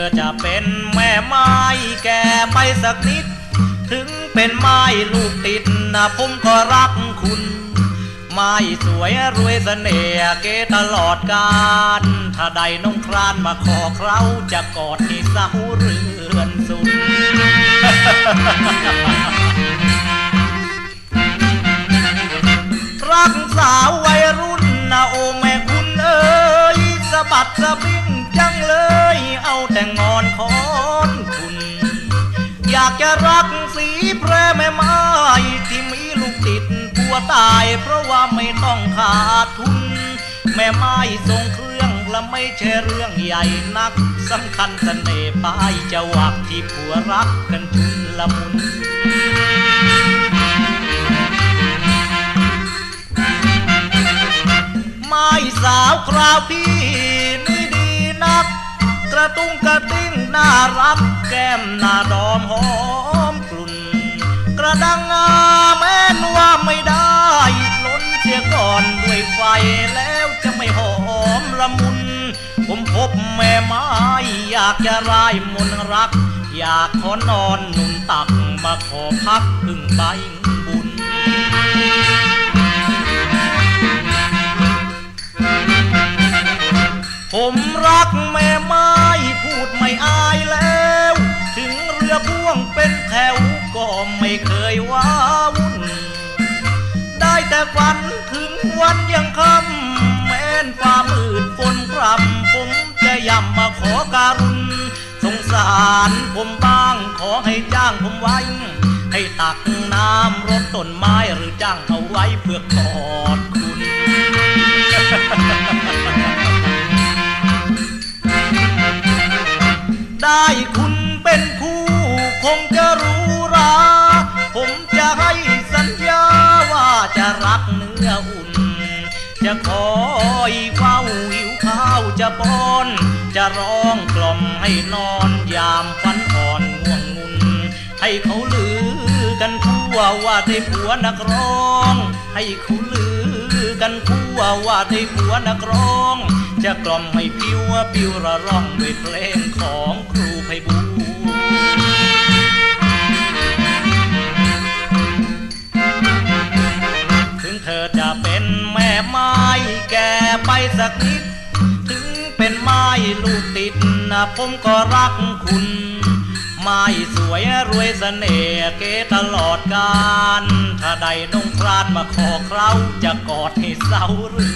อจะเป็นแม่ไม้แก่ไปสักนิด ถึงเป็นไม้ลูกติดนะผมก็รักคุณ ไม้สวยรวยเสน่ห์เกตลอดกาลถ้าใดน้องครานมาขอเคราจะกอดที่เสาเรือนสุดรักสาววัยรุ่นนะโอแม่คุณเอ้ยสะบัดสะบิ ตายเพราะว่าไม่ต้องขาดทุน แม่ไม้ทรงเครื่องและไม่ใช่เรื่องใหญ่นักสำคัญเสน่ห์ปลายจะวักที่ผัวรักกันชุนละมุนไม้สาวคราวพี่นี่ดีนัก กระตุ้งกระติ้งน่ารักแก้มหน้าดอมหอม อนด้วยไฟแล้วจะไม่หอมละมุน ผมพบแม่ไม้อยากจะรายมนต์รัก อยากขอนอนหนุนตักมาขอพักพึ่งใบบุญผมรักแม่ไม้พูดไม่อายแล้ว ถึงเรือพ่วงเป็นแถวก็ไม่เคยว้าวุ่น ฝันถึงวันยังค่ำแม้นฟ้ามืดฝนพรำผมจะย่ำมาขอการุณสงสารผมบ้างขอให้จ้างผมไว้ ให้ตักน้ำรดต้นไม้หรือจ้างเอาไว้เพื่อกอดคุณได้ อุ่น จะคอยเฝ้าหิวข้าวจะป้อน จะร้องกล่อมให้นอนยามฝันอ่อนง่วงงุน ให้เขาลือกันทั่วว่าได้ผัวนักร้อง ให้เขาลือกันทั่วว่าได้ผัวนักร้อง จะกล่อมให้ผิวปิวระร่องด้วยเพลงของ ไปสักนิด ถึงเป็นไม้ลูกติดนะผมก็รักคุณ ไม้สวยรวยเสน่ห์เกตลอดกาลถ้าใดน้องครานมาขอเคราจะกอดให้เสาหรื